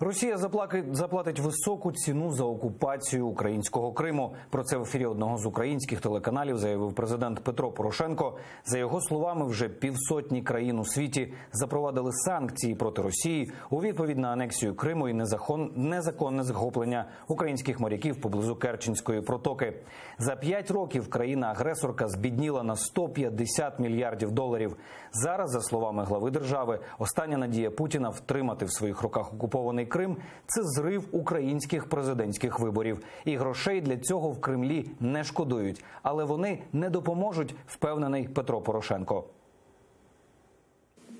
Росія заплатить високу ціну за окупацію українського Криму. Про це в ефірі одного з українських телеканалів заявив президент Петро Порошенко. За його словами, вже півсотні країн у світі запровадили санкції проти Росії у відповідь на анексію Криму і незакон, незаконне захоплення українських моряків поблизу Керченської протоки. За п'ять років країна-агресорка збідніла на 150 мільярдів доларів. Зараз, за словами глави держави, остання надія Путіна втримати в своїх руках окупований Крим це зрив українських президентських виборів. І грошей для цього в Кремлі не шкодують, але вони не допоможуть, впевнений Петро Порошенко.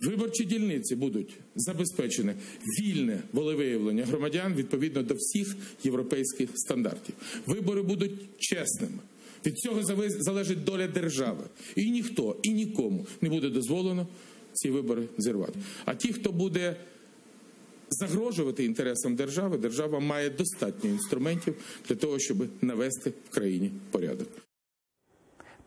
Виборчі дільниці будуть забезпечені вільне волевиявлення громадян відповідно до всіх європейських стандартів. Вибори будуть чесними. Від цього залежить доля держави. І ніхто і нікому не буде дозволено ці вибори зірвати. А ті, хто буде загрожувати інтересам держави, держава має достатньо інструментів для того, щоб навести в країні порядок.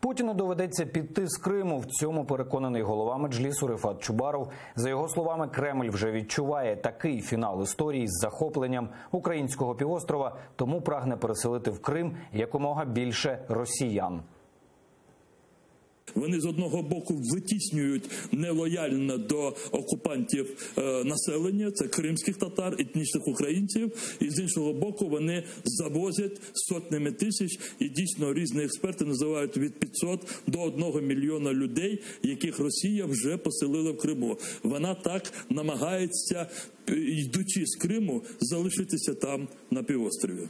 Путіну доведеться піти з Криму. В цьому переконаний голова меджлісу Рифат Чубаров. За його словами, Кремль вже відчуває такий фінал історії з захопленням українського півострова, тому прагне переселити в Крим якомога більше росіян. Вони з одного боку витіснюють нелояльне до окупантів е, населення, це кримських татар, етнічних українців, і з іншого боку вони завозять сотнями тисяч, і дійсно різні експерти називають від 500 до 1 мільйона людей, яких Росія вже поселила в Криму. Вона так намагається, е, йдучи з Криму, залишитися там на півострові.